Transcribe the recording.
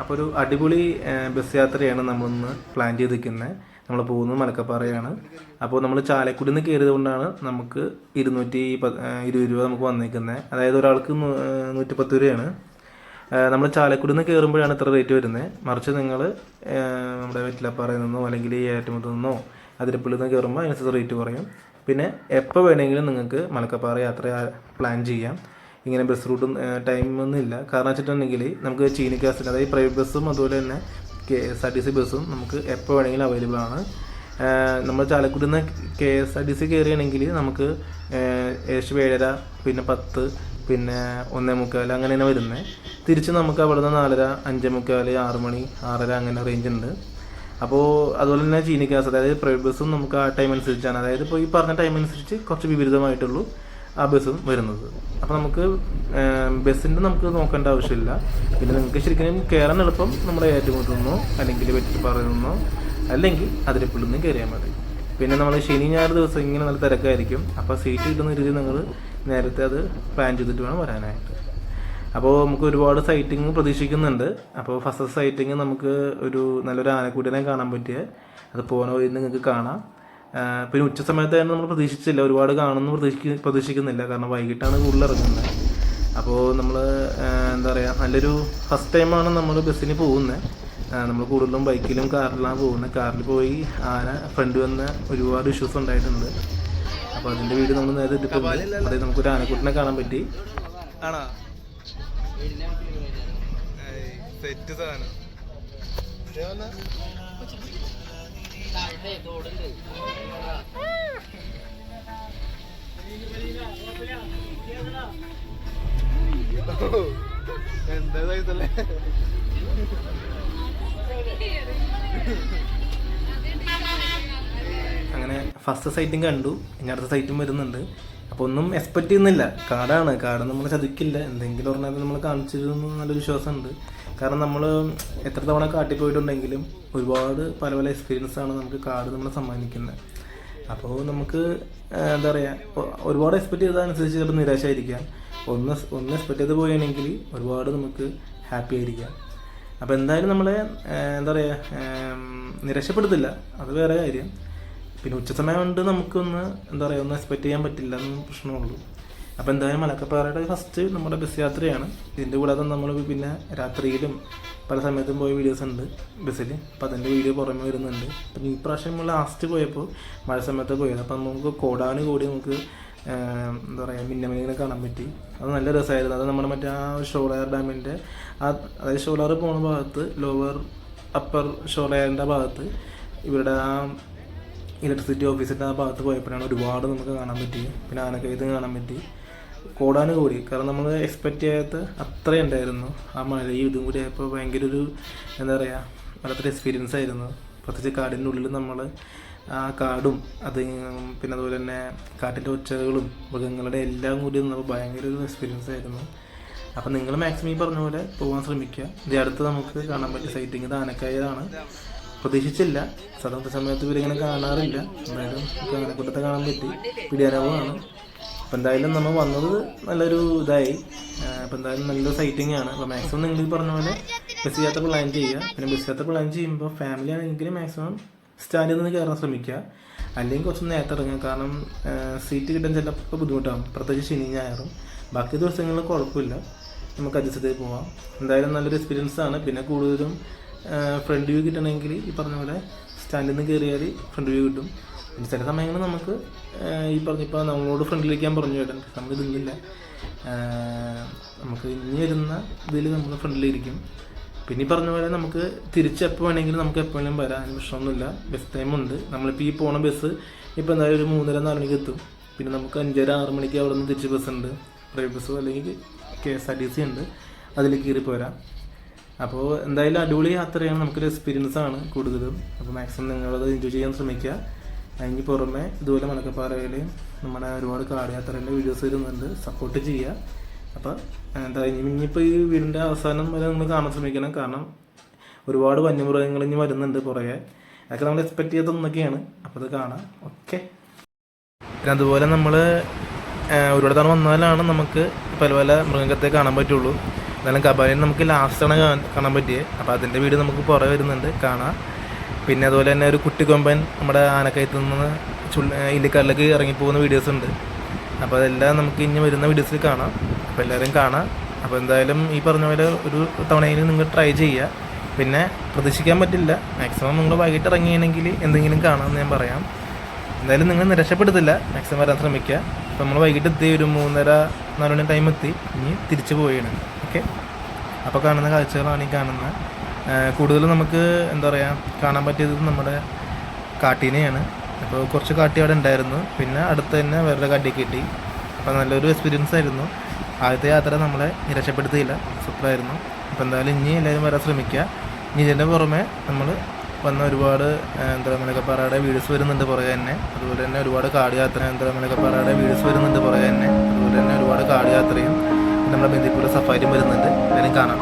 അപ്പോൾ ഒരു അടിപൊളി ബസ് യാത്രയാണ് നമ്മളിന്ന് പ്ലാൻ ചെയ്തിരിക്കുന്നത് നമ്മൾ പോകുന്നത് മലക്കപ്പാറയാണ്. അപ്പോൾ നമ്മൾ ചാലക്കുടി നിന്ന് കയറിയത് കൊണ്ടാണ് നമുക്ക് ഇരുന്നൂറ്റി ഇരുപത് രൂപ നമുക്ക് വന്നിരിക്കുന്നത് അതായത് ഒരാൾക്ക് നൂറ്റിപ്പത്ത് രൂപയാണ്. നമ്മൾ ചാലക്കുടി നിന്ന് കയറുമ്പോഴാണ് ഇത്ര റേറ്റ് വരുന്നത് മറിച്ച് നിങ്ങൾ നമ്മുടെ വെറ്റിലപ്പാറയിൽ നിന്നോ അല്ലെങ്കിൽ ഏറ്റുമുട്ടിൽ നിന്നോ അതിരപ്പള്ളിയിൽ നിന്ന് കയറുമ്പോൾ അതിനനുസരിച്ച് റേറ്റ് കുറയും. പിന്നെ എപ്പോൾ വേണമെങ്കിലും നിങ്ങൾക്ക് മലക്കപ്പാറ യാത്ര പ്ലാൻ ചെയ്യാം. ഇങ്ങനെ ബസ് റൂട്ടും ടൈമൊന്നും ഇല്ല. കാരണം വെച്ചിട്ടുണ്ടെങ്കിൽ നമുക്ക് ചീനിക്കാസിന്റെ അതായത് പ്രൈവറ്റ് ബസ്സും അതുപോലെ തന്നെ K S R T C ബസ്സും നമുക്ക് എപ്പോൾ വേണമെങ്കിലും അവൈലബിൾ ആണ്. നമ്മൾ ചാലക്കുടിയിൽ നിന്ന് K S R T C കയറുകയാണെങ്കിൽ നമുക്ക് ഏകദേശം ഏഴര പിന്നെ പത്ത് പിന്നെ ഒന്നേ മുക്കാൽ അങ്ങനെയാണ് വരുന്നത്. തിരിച്ച് നമുക്ക് അവിടെ നിന്ന് നാലര അഞ്ചേ മുക്കാൽ ആറ് മണി ആറര അങ്ങനെ റേഞ്ച് ഉണ്ട്. അപ്പോൾ അതുപോലെ തന്നെ ചീനിക്കാസ് അതായത് പ്രൈവറ്റ് ബസ്സും നമുക്ക് ആ ടൈം അനുസരിച്ചാണ്. അതായത് ഇപ്പോൾ ഈ പറഞ്ഞ ടൈം അനുസരിച്ച് കുറച്ച് വിപരീതമായിട്ടുള്ളൂ ആ ബസ്സും വരുന്നത്. അപ്പോൾ നമുക്ക് ബസ്സിന്റെ നമുക്ക് നോക്കേണ്ട ആവശ്യമില്ല. പിന്നെ നിങ്ങൾക്ക് ശരിക്കും കയറാൻ എളുപ്പം നമ്മുടെ ഏറ്റുമുട്ടിൽ നിന്നോ അല്ലെങ്കിൽ വെറ്റിപ്പാറയിൽ നിന്നോ അല്ലെങ്കിൽ അതിരപ്പള്ളിൽ നിന്നും കയറിയാൽ മതി. പിന്നെ നമ്മൾ ശനി ഞായർ ദിവസം ഇങ്ങനെ നല്ല തിരക്കായിരിക്കും. അപ്പോൾ സീറ്റ് കിട്ടുന്ന രീതിയിൽ നിങ്ങൾ നേരത്തെ അത് പ്ലാൻ ചെയ്തിട്ട് വേണം വരാനായിട്ട്. അപ്പോൾ നമുക്ക് ഒരുപാട് സൈറ്റിംഗ് പ്രതീക്ഷിക്കുന്നുണ്ട്. അപ്പോൾ ഫസ്റ്റ് സൈറ്റിംഗ് നമുക്ക് ഒരു നല്ലൊരു ആനക്കൂട്ടിനെ കാണാൻ പറ്റിയ അത് പോകുന്ന വഴി നിങ്ങൾക്ക് കാണാം. പിന്നെ ഉച്ച സമയത്തായിരുന്നു നമ്മൾ പ്രതീക്ഷിച്ചില്ല. ഒരുപാട് കാണുമെന്ന് പ്രതീക്ഷിക്ക പ്രതീക്ഷിക്കുന്നില്ല. കാരണം വൈകിട്ടാണ് കൂടുതൽ ഇറങ്ങുന്നത്. അപ്പോൾ നമ്മൾ എന്താ പറയുക നല്ലൊരു ഫസ്റ്റ് ടൈമാണ് നമ്മൾ ബസ്സിന് പോകുന്നത് നമ്മൾ കൂടുതലും ബൈക്കിലും കാറിലാണ് പോകുന്നത് കാറിൽ പോയി ആന ഫ്രണ്ട് വന്ന ഒരുപാട് ഇഷ്യൂസ് ഉണ്ടായിട്ടുണ്ട്. അപ്പോൾ അതിന്റെ വീഡിയോ നമ്മൾ നേരത്തെ ഇട്ടിട്ടുണ്ട്. അതായത് നമുക്കൊരു ആനക്കുട്ടിനെ കാണാൻ പറ്റി. ആണോ? സെറ്റ് സാധനം എന്താ സൈസല്ലേ അങ്ങനെ ഫസ്റ്റ് സൈറ്റും കണ്ടു. ഇനി അടുത്ത സൈറ്റും വരുന്നുണ്ട്. അപ്പോൾ ഒന്നും എക്സ്പെക്ട് ചെയ്യുന്നില്ല. കാടാണ്. കാട് നമ്മൾ ചതിക്കില്ല. എന്തെങ്കിലും പറഞ്ഞാൽ നമ്മൾ കാണിച്ചിരുന്നു നല്ല വിശ്വാസമുണ്ട്. കാരണം നമ്മൾ എത്ര തവണ കാട്ടിൽ പോയിട്ടുണ്ടെങ്കിലും ഒരുപാട് പല പല എക്സ്പീരിയൻസ് ആണ് നമുക്ക് കാട് നമ്മൾ സമ്മാനിക്കുന്നത്. അപ്പോൾ നമുക്ക് എന്താ പറയുക ഒരുപാട് എക്സ്പെക്ട് ചെയ്തതനുസരിച്ച് ചിലപ്പോൾ നിരാശയായിരിക്കാം. ഒന്ന് ഒന്ന് എക്സ്പെക്ട് ചെയ്ത് പോയാണെങ്കിൽ ഒരുപാട് നമുക്ക് ഹാപ്പി ആയിരിക്കാം. അപ്പോൾ എന്തായാലും നമ്മളെ എന്താ പറയുക നിരാശപ്പെടുത്തില്ല. അത് വേറെ കാര്യം. പിന്നെ ഉച്ച സമയം കൊണ്ട് നമുക്കൊന്ന് എന്താ പറയുക ഒന്ന് എക്സ്പെക്ട് ചെയ്യാൻ പറ്റില്ല എന്ന് പ്രശ്നമുള്ളൂ. അപ്പോൾ എന്തായാലും മലക്കപ്പാറയുടെ ഫസ്റ്റ് നമ്മുടെ ബസ് യാത്രയാണ്. ഇതിന്റെ കൂടാതെ നമ്മൾ പിന്നെ രാത്രിയിലും പല സമയത്തും പോയ വീഡിയോസ് ഉണ്ട് ബസ്സിൽ അപ്പോൾ അതിന്റെ വീഡിയോ പുറമെ വരുന്നുണ്ട്. അപ്പം ഈ പ്രാവശ്യം നമ്മൾ ലാസ്റ്റ് പോയപ്പോൾ മഴ സമയത്ത് പോയത്. അപ്പം നമുക്ക് കോടാന് കൂടി നമുക്ക് എന്താ പറയുക മിന്നമിനെ കാണാൻ പറ്റി. അത് നല്ല രസമായിരുന്നു. അത് നമ്മുടെ മറ്റേ ആ ഷോളയർ ഡാമിന്റെ ആ അതായത് ഷോളയർ പോകുന്ന ഭാഗത്ത് ലോവർ അപ്പർ ഷോളയറിന്റെ ഭാഗത്ത് ഇവരുടെ ആ ഇലക്ട്രിസിറ്റി ഓഫീസിന്റെ ആ ഭാഗത്ത് പോയപ്പോഴാണ് ഒരുപാട് നമുക്ക് കാണാൻ പറ്റി. പിന്നെ ആനക്കയത്ത് കാണാൻ പറ്റി. കോടാന് കൂടി. കാരണം നമ്മൾ എക്സ്പെക്റ്റ് ചെയ്യാത്ത അത്ര ഉണ്ടായിരുന്നു. ആ മഴയും ഇതും കൂടി ആയപ്പോൾ ഭയങ്കര ഒരു എന്താ പറയുക വല്ലാത്തൊരു എക്സ്പീരിയൻസ് ആയിരുന്നു. പ്രത്യേകിച്ച് കാടിന്റെ ഉള്ളിൽ നമ്മൾ ആ കാടും അത് പിന്നെ അതുപോലെ തന്നെ കാട്ടിന്റെ ഒച്ചകളും മൃഗങ്ങളുടെ എല്ലാം കൂടി നമ്മൾ ഭയങ്കര ഒരു എക്സ്പീരിയൻസ് ആയിരുന്നു. അപ്പം നിങ്ങൾ മാക്സിമം ഈ പറഞ്ഞ പോലെ പോകാൻ ശ്രമിക്കുക. ഇത് അടുത്ത് നമുക്ക് കാണാൻ പറ്റിയ സൈറ്റിംഗ് ഇത് ആനക്കായതാണ് പ്രതീക്ഷിച്ചില്ല. സാധാരണ സമയത്ത് ഇവരിങ്ങനെ കാണാറില്ല. എന്തായാലും നമുക്ക് കൂട്ടത്തെ കാണാൻ പറ്റി. പിടിയാനാവുകയാണ് അപ്പം എന്തായാലും നമ്മൾ വന്നത് നല്ലൊരു ഇതായി. അപ്പം എന്തായാലും നല്ല സൈറ്റിംഗ് ആണ്. അപ്പോൾ മാക്സിമം നിങ്ങൾ പറഞ്ഞ പോലെ ബസ് യാത്ര പ്ലാൻ ചെയ്യുക. പിന്നെ ബസ് യാത്ര പ്ലാൻ ചെയ്യുമ്പോൾ ഫാമിലി ആണെങ്കിൽ മാക്സിമം സ്റ്റാൻഡിൽ നിന്ന് കയറാൻ ശ്രമിക്കുക. അല്ലെങ്കിൽ കുറച്ച് നേരത്തെ ഇറങ്ങുക. കാരണം സീറ്റ് കിട്ടാൻ ചിലപ്പോൾ ബുദ്ധിമുട്ടാകും പ്രത്യേകിച്ച് ശനി ഞായറും. ബാക്കി ദിവസങ്ങളിൽ കുഴപ്പമില്ല. നമുക്ക് അഡ്ജസ്റ്റ് ചെയ്ത് പോവാം. എന്തായാലും നല്ലൊരു എക്സ്പീരിയൻസ് ആണ്. പിന്നെ കൂടുതലും ഫ്രണ്ട് വ്യൂ കിട്ടണമെങ്കിൽ ഈ പറഞ്ഞ പോലെ സ്റ്റാൻഡിൽ നിന്ന് കയറിയാൽ ഫ്രണ്ട് വ്യൂ കിട്ടും. പിന്നെ ചില സമയങ്ങളിൽ നമുക്ക് ഈ പറഞ്ഞ ഇപ്പോൾ നമ്മളോട് ഫ്രണ്ടിലേക്ക് ഞാൻ പറഞ്ഞു ചേട്ടൻ നമ്മൾ ഇതില്ല നമുക്ക് ഇനി വരുന്ന ഇതിൽ നമ്മൾ ഫ്രണ്ടിലിരിക്കും പിന്നെ ഈ പറഞ്ഞ പോലെ നമുക്ക് തിരിച്ച് എപ്പോൾ വേണമെങ്കിലും നമുക്ക് എപ്പോഴും വരാൻ വരാം. അതിന് പ്രശ്നമൊന്നുമില്ല. ബസ് ടൈമുണ്ട് നമ്മളിപ്പോൾ ഈ പോണ ബസ് ഇപ്പോൾ എന്തായാലും ഒരു മൂന്നര നാല് മണിക്ക് എത്തും. പിന്നെ നമുക്ക് അഞ്ചര ആറ് മണിക്ക് അവിടെ നിന്ന് തിരിച്ച് ഉണ്ട്. പ്രൈവറ്റ് ബസ്സോ അല്ലെങ്കിൽ K S R T C ഉണ്ട്. അതിൽ കയറി പോരാം. അപ്പോൾ എന്തായാലും അടിപൊളി യാത്രയാണ്. നമുക്കൊരു എക്സ്പീരിയൻസ് ആണ് കൂടുതലും. അപ്പോൾ മാക്സിമം നിങ്ങളത് എൻജോയ് ചെയ്യാൻ ശ്രമിക്കുക. അതിന് പുറമെ ഇതുപോലെ മലക്കപ്പാറയിൽ നമ്മുടെ ഒരുപാട് കാട് യാത്രേന്റെ വീഡിയോസ് വരുന്നുണ്ട്. സപ്പോർട്ട് ചെയ്യുക. അപ്പോൾ എന്താ ഇനി ഇനിയിപ്പോൾ ഈ വീടിന്റെ അവസാനം വരെ നമ്മൾ കാണാൻ ശ്രമിക്കണം. കാരണം ഒരുപാട് വന്യമൃഗങ്ങൾ ഇനി വരുന്നുണ്ട് പുറകെ. അതൊക്കെ നമ്മൾ എക്സ്പെക്ട് ചെയ്തൊന്നൊക്കെയാണ് അപ്പോൾ അത് കാണാം. ഓക്കെ പിന്നെ അതുപോലെ നമ്മൾ ഒരുപാട് തവണ വന്നാലാണ് നമുക്ക് പല പല മൃഗത്തെ കാണാൻ പറ്റുള്ളൂ. എന്നാലും കബാലിനെ നമുക്ക് ലാസ്റ്റാണ് കാണാൻ പറ്റിയത് അപ്പോൾ അതിന്റെ വീട് നമുക്ക് പുറകെ വരുന്നുണ്ട്. കാണാം. പിന്നെ അതുപോലെ തന്നെ ഒരു കുട്ടിക്കൊമ്പൻ നമ്മുടെ ആനക്കയത്ത് നിന്ന് ചുള്ള ഇല്ലിക്കല്ലിലേക്ക് ഇറങ്ങിപ്പോകുന്ന വീഡിയോസ് ഉണ്ട്. അപ്പോൾ അതെല്ലാം നമുക്ക് ഇനി വരുന്ന വീഡിയോസിൽ കാണാം. അപ്പോൾ എല്ലാവരും കാണാം. അപ്പോൾ എന്തായാലും ഈ പറഞ്ഞ പോലെ ഒരു തവണയിൽ നിങ്ങൾ ട്രൈ ചെയ്യുക. പിന്നെ പ്രതീക്ഷിക്കാൻ പറ്റില്ല. മാക്സിമം നിങ്ങൾ വൈകിട്ട് ഇറങ്ങിയാണെങ്കിൽ എന്തെങ്കിലും കാണാമെന്ന് ഞാൻ പറയാം. എന്തായാലും നിങ്ങൾ നിരക്ഷപ്പെടുത്തില്ല. മാക്സിമം വരാൻ ശ്രമിക്കുക. അപ്പോൾ നമ്മൾ വൈകിട്ട് എത്തി. ഒരു മൂന്നര നാല് മണി ടൈം എത്തി. ഇനി തിരിച്ചു പോവുകയാണ്. ഓക്കെ. അപ്പോൾ കാണുന്ന കാഴ്ചകളാണ് ഈ കാണുന്നത് കൂടുതൽ നമുക്ക് എന്താ പറയുക കാണാൻ പറ്റിയത് നമ്മുടെ കാട്ടീനെയാണ്. അപ്പോൾ കുറച്ച് കാട്ടി അവിടെ ഉണ്ടായിരുന്നു. പിന്നെ അടുത്ത് തന്നെ വേറൊരു കാട്ടി കിട്ടി. അപ്പോൾ നല്ലൊരു എക്സ്പീരിയൻസ് ആയിരുന്നു. ആദ്യത്തെ യാത്ര നമ്മളെ നിരാശപ്പെടുത്തിയില്ല. സൂപ്പറായിരുന്നു. അപ്പോൾ എന്തായാലും ഇനി എല്ലാവരും വരാൻ ശ്രമിക്കുക. ഇനി ഇതിന്റെ പുറമെ നമ്മൾ വന്ന ഒരുപാട് എന്താ മലക്കപ്പാറയുടെ വീഡിയോസ് വരുന്നുണ്ട് പുറകെ തന്നെ. അതുപോലെ തന്നെ ഒരുപാട് കാട് യാത്ര എന്താ മലക്കപ്പാറയുടെ വീഡിയോസ് വരുന്നുണ്ട് പുറകെ തന്നെ. അതുപോലെ തന്നെ ഒരുപാട് കാട് യാത്രയും നമ്മുടെ ബന്ദിപ്പൂരിലെ സഫാരിയും വരുന്നുണ്ട് എല്ലാവരും കാണാം